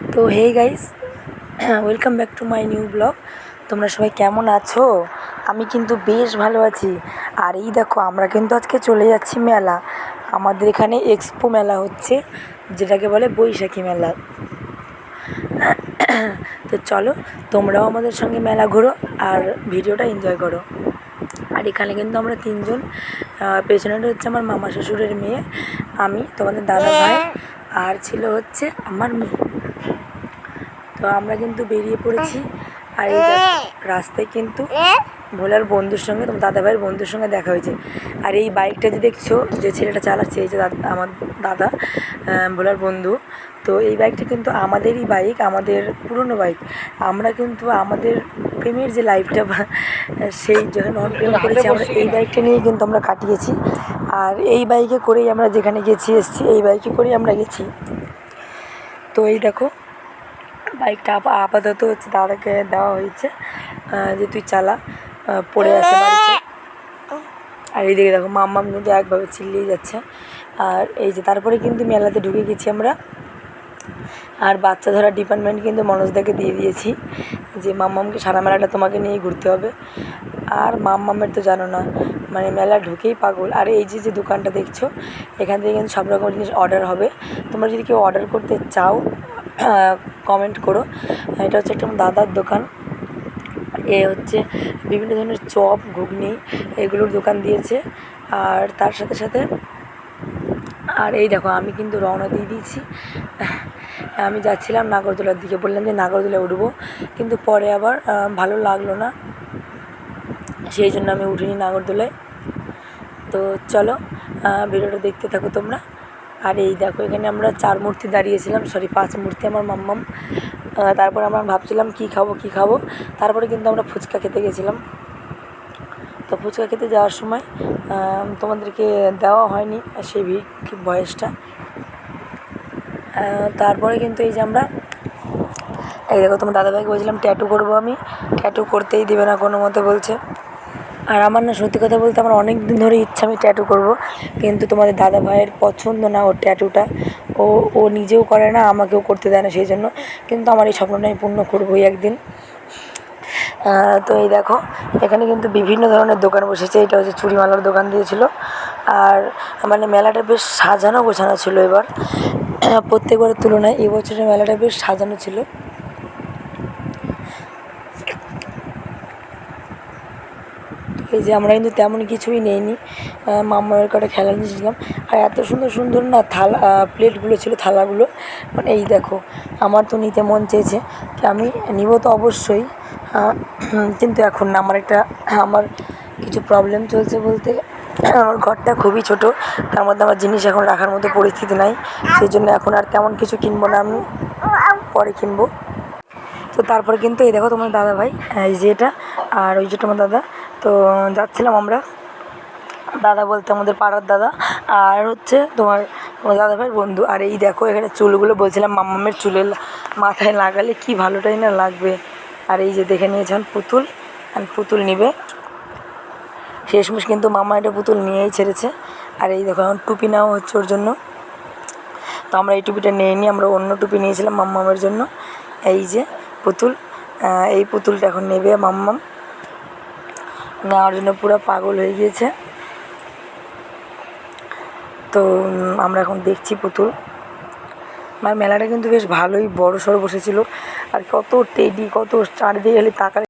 তো hey guys welcome back to my new blog তোমরা সবাই কেমন আছো? আমি কিন্তু বেশ ভালো আছি। আর এই দেখো, আমরা কিন্তু আজকে চলে যাচ্ছি মেলা। আমাদের এখানে এক্সপো মেলা হচ্ছে, যেটাকে বলে বৈশাখী মেলা। তো চলো, তোমরাও আমাদের সঙ্গে মেলা ঘোরো আর ভিডিওটা এনজয় করো। আর এখানে কিন্তু আমরা তিনজন পেছনেটা হচ্ছে আমার মামা শ্বশুরের মেয়ে, আমি, তোমাদের দাদা ভাই, আর ছিল হচ্ছে আমার মেয়ে। তো আমরা কিন্তু বেরিয়ে পড়েছি। আর এই রাস্তায় কিন্তু ভোলার বন্ধুর সঙ্গে, তোমার দাদা ভাইয়ের বন্ধুর সঙ্গে দেখা হয়েছে। আর এই বাইকটা যে দেখছ, যে ছেলেটা চালাচ্ছে, এই যে আমার দাদা ভোলার বন্ধু, তো এই বাইকটা কিন্তু আমাদেরই বাইক, আমাদের পুরনো বাইক। আমরা কিন্তু আমাদের প্রেমের যে লাইফটা বা সেই যখন যখন প্রেম করেছি, আমরা এই বাইকটা নিয়েই কিন্তু আমরা কাটিয়েছি। আর এই বাইকে করেই আমরা যেখানে গেছি, এসেছি, এই বাইকে করেই আমরা গেছি। তো এই দেখো, বাইকটা আপাতত হচ্ছে দাদাকে দেওয়া হয়েছে যে তুই চালা পড়ে আছে বাড়িতে। আর এইদিকে দেখো, মাম্মাম কিন্তু একভাবে চিল্লিয়ে যাচ্ছে। আর এই যে তারপরে কিন্তু মেলাতে ঢুকে গেছি আমরা। আর বাচ্চা ধরা ডিপার্টমেন্ট কিন্তু মনোজদাকে দিয়ে দিয়েছি, যে মাম্মামকে সারা মেলাটা তোমাকে নিয়ে ঘুরতে হবে। আর মাম মামের তো জানো না মানে মেলা ঢুকেই পাগল। আর এই যে যে দোকানটা দেখছ, এখান থেকে কিন্তু সব রকম জিনিস অর্ডার হবে। তোমরা যদি কেউ অর্ডার করতে চাও কমেন্ট করো। এটা হচ্ছে একটা দাদার দোকান। এ হচ্ছে বিভিন্ন ধরনের চপ, ঘুগনি এগুলোর দোকান দিয়েছে। আর তার সাথে সাথে, আর এই দেখো, আমি কিন্তু রওনা দিয়ে দিয়েছি। আমি যাচ্ছিলাম নাগরদোলার দিকে, বললাম যে নাগরদোলায় উঠবো। কিন্তু পরে আবার ভালো লাগল না। সেই জন্য আমি উঠিনি নাগরদোলায়। তো চলো ভিডিওটা দেখতে থাকো তোমরা। আর এই দেখো এখানে আমরা চার মূর্তি দাঁড়িয়েছিলাম সরি পাঁচ মূর্তি আমার মাম্মাম। তারপর আমরা ভাবছিলাম কী খাব কী খাব। তারপরে কিন্তু আমরা ফুচকা খেতে গেছিলাম। তো ফুচকা খেতে যাওয়ার সময় তোমাদেরকে দেওয়া হয়নি সেই ভি- ভয়েসটা আহ, তারপরে কিন্তু এই যে আমরা এই দেখো তোমার দাদাভাইকে বলছিলাম ট্যাটু করব আমি। ট্যাটু করতেই দেবে না কোনো মতে বলছে। আর আমার না সত্যি কথা বলতে আমার অনেক দিন ধরে ইচ্ছা আমি ট্যাটু করব, কিন্তু তোমাদের দাদা ভাইয়ের পছন্দ না ওর ট্যাটুটা ও ও নিজেও করে না, আমাকেও করতে দেয় না সেই জন্য। কিন্তু আমার এই স্বপ্নটা আমি পূর্ণ করবোই একদিন। তো এই দেখো, এখানে কিন্তু বিভিন্ন ধরনের দোকান বসেছে। এটা হচ্ছে চুড়িমালার দোকান দিয়েছিল। আর মানে মেলাটা বেশ সাজানো গোছানো ছিল এবার। প্রত্যেকবারের তুলনায় এবছরের মেলাটা বেশ সাজানো ছিল। এই যে আমরা কিন্তু তেমন কিছুই নেইনি। মামার কটা খেলা নিয়েছিলাম। আর এত সুন্দর সুন্দর না থালা প্লেটগুলো ছিল, থালাগুলো। মানে এই দেখো, আমার তো নিতে মন চেয়েছে। আমি নিব তো অবশ্যই। কিন্তু এখন না আমার একটা, আমার কিছু প্রবলেম চলছে বলতে, আমার ঘরটা খুবই ছোট। তার মধ্যে আমার জিনিস এখন রাখার মতো পরিস্থিতি নাই। সেই জন্য এখন আর তেমন কিছু কিনবো না আমি। পরে কিনবো। তো তারপরে কিন্তু এই দেখো তোমার দাদা ভাই এই যে এটা, আর ওই যে তোমার দাদা। তো যাচ্ছিলাম আমরা, দাদা বলতে আমাদের পাড়ার দাদা, আর হচ্ছে তোমার তোমার দাদা ভাইয়ের বন্ধু। আর এই দেখো এখানে চুলগুলো বলছিলাম মাম্মামের চুলের মাথায় লাগালে কি ভালোটাই না লাগবে। আর এই যে দেখে নিয়েছেন পুতুল আর পুতুল নিবে। শেষমেশ কিন্তু মামা এটা পুতুল নিয়েই ছেড়েছে। আর এই দেখো এখন টুপি নেওয়া হচ্ছে ওর জন্য। তো আমরা এই টুপিটা নিয়ে নিই, আমরা অন্য টুপি নিয়েছিলাম মাম্মামের জন্য। এই যে পুতুল এই পুতুলটা এখন নেবে মাম্মাম। নেওয়ার জন্য পুরো পাগল হয়ে গিয়েছে। তো আমরা এখন দেখছি পুতুল। মানে মেলাটা কিন্তু বেশ ভালোই বড় সড়ো বসেছিল। আর কত টেডি, কত চারিদিকে খালি তাকালে